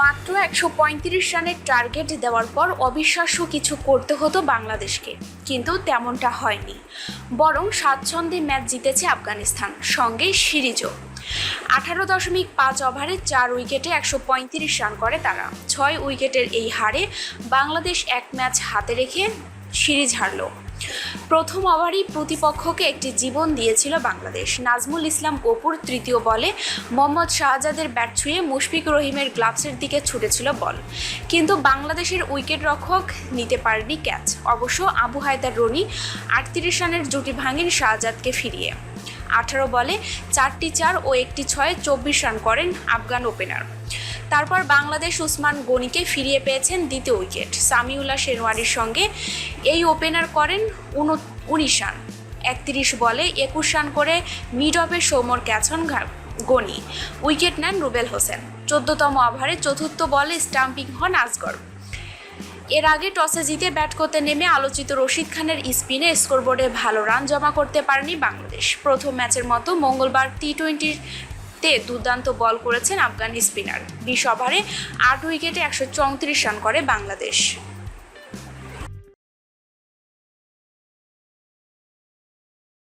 মাত্র একশো পঁয়ত্রিশ রানের টার্গেট দেওয়ার পর অবিশ্বাস্য কিছু করতে হতো বাংলাদেশকে, কিন্তু তেমনটা হয়নি। বরং স্বাচ্ছন্দ্যে ম্যাচ জিতেছে আফগানিস্তান, সঙ্গে সিরিজও। আঠারো দশমিক পাঁচ ওভারে চার উইকেটে একশো পঁয়ত্রিশ রান করে তারা। ছয় উইকেটের এই হারে বাংলাদেশ এক ম্যাচ হাতে রেখে সিরিজ হারল। প্রথম ওভারই প্রতিপক্ষকে একটি জীবন দিয়েছিল বাংলাদেশ। নাজমুল ইসলাম অপুর তৃতীয় বলে মোহাম্মদ শাহজাদের ব্যাট ছুঁয়ে মুশফিক রহিমের গ্লাভসের দিকে ছুটেছিল বল। কিন্তু বাংলাদেশের উইকেট রক্ষক নিতে পারেনি ক্যাচ। অবশ্য আবু হায়দার রনি আটত্রিশ রানের জুটি ভাঙেন শাহজাদকে ফিরিয়ে। আঠারো বলে চারটি চার ও একটি ছয়ে চব্বিশ রান করেন আফগান ওপেনার। তারপর বাংলাদেশ উসমান গনিকে ফিরিয়ে পেয়েছেন দ্বিতীয় উইকেট। সামিউল্লাহ শেরওয়ানির সঙ্গে এই ওপেনার করেন উন- উনিশ রান, একত্রিশ বলে একুশ রান করে মিড অফে সৌমর ক্যাচ হন গনি। উইকেট নেন রুবেল হোসেন। চোদ্দতম ওভারে চতুর্থ বলে স্টাম্পিং হন আজগর এর আগে টসে জিতে ব্যাট করতে নেমে আলোচিত রশিদ খানের স্পিনে স্কোরবোর্ডে ভালো রান জমা করতে পারেনি বাংলাদেশ। প্রথম ম্যাচের মতো মঙ্গলবার টি টোয়েন্টিতে দুর্দান্ত বল করেছেন আফগান স্পিনার। বিশ ওভারে আট উইকেটে একশো চৌত্রিশ রান করে বাংলাদেশ।